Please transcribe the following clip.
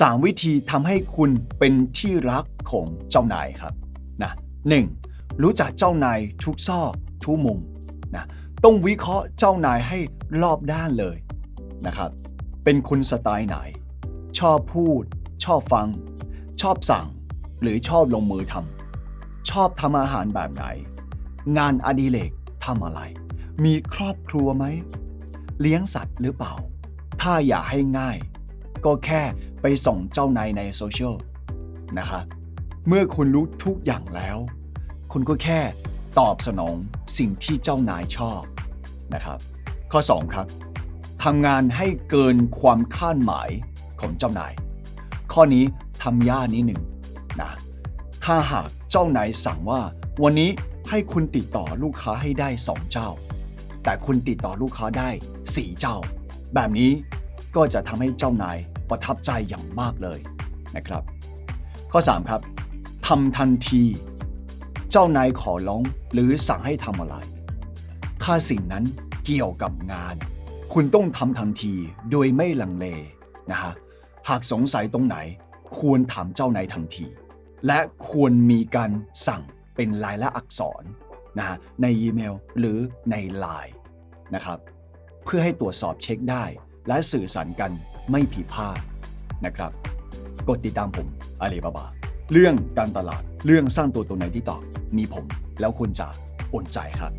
3 วิธีทำให้คุณเป็นที่รักของเจ้านายครับนะหนึ่งรู้จักเจ้านายทุกซอกทุกมุมนะต้องวิเคราะห์เจ้านายให้รอบด้านเลยนะครับ เป็นคุณสไตล์ไหน ชอบพูด ชอบฟัง ชอบสั่ง หรือชอบลงมือทำชอบทำอาหารแบบไหน งานอดิเรกทำอะไร มีครอบครัวไหม เลี้ยงสัตว์หรือเปล่า ถ้าอยากให้ง่าย ก็แค่ไปส่งเจ้านายในโซเชียลนะครับเมื่อคุณรู้ทุกอย่างแล้ว คุณก็แค่ตอบสนองสิ่งที่เจ้านายชอบนะครับข้อ 2 ครับทำงานให้เกินความคาดหมายของเจ้านาย ข้อนี้ทำยากนิดหนึ่งนะถ้าหากเจ้านายสั่งว่า วันนี้ให้คุณติดต่อลูกค้าให้ได้ 2 เจ้า แต่คุณติดต่อลูกค้าได้ 4 เจ้า แบบนี้ก็จะทำให้เจ้านาย ประทับใจอย่างมากเลยนะครับ ข้อ 3 ครับทำทันที เจ้านายขอร้องหรือสั่งให้ทำอะไร ถ้าสิ่งนั้นเกี่ยวกับงาน คุณต้องทำทันทีโดยไม่ลังเลนะฮะหากสงสัยตรงไหน ควรถามเจ้านายทันที และควรมีการสั่งเป็นลายละอักษรนะฮะในอีเมลหรือในไลน์นะครับ เพื่อให้ตรวจสอบเช็คได้ และสื่อสารกันไม่ผิดพลาดนะครับ กดติดตามผมอาลีบาบา เรื่องการตลาด เรื่องสร้างตัวตนในที่ต่อมีผม แล้วคุณจะอุ่นใจครับ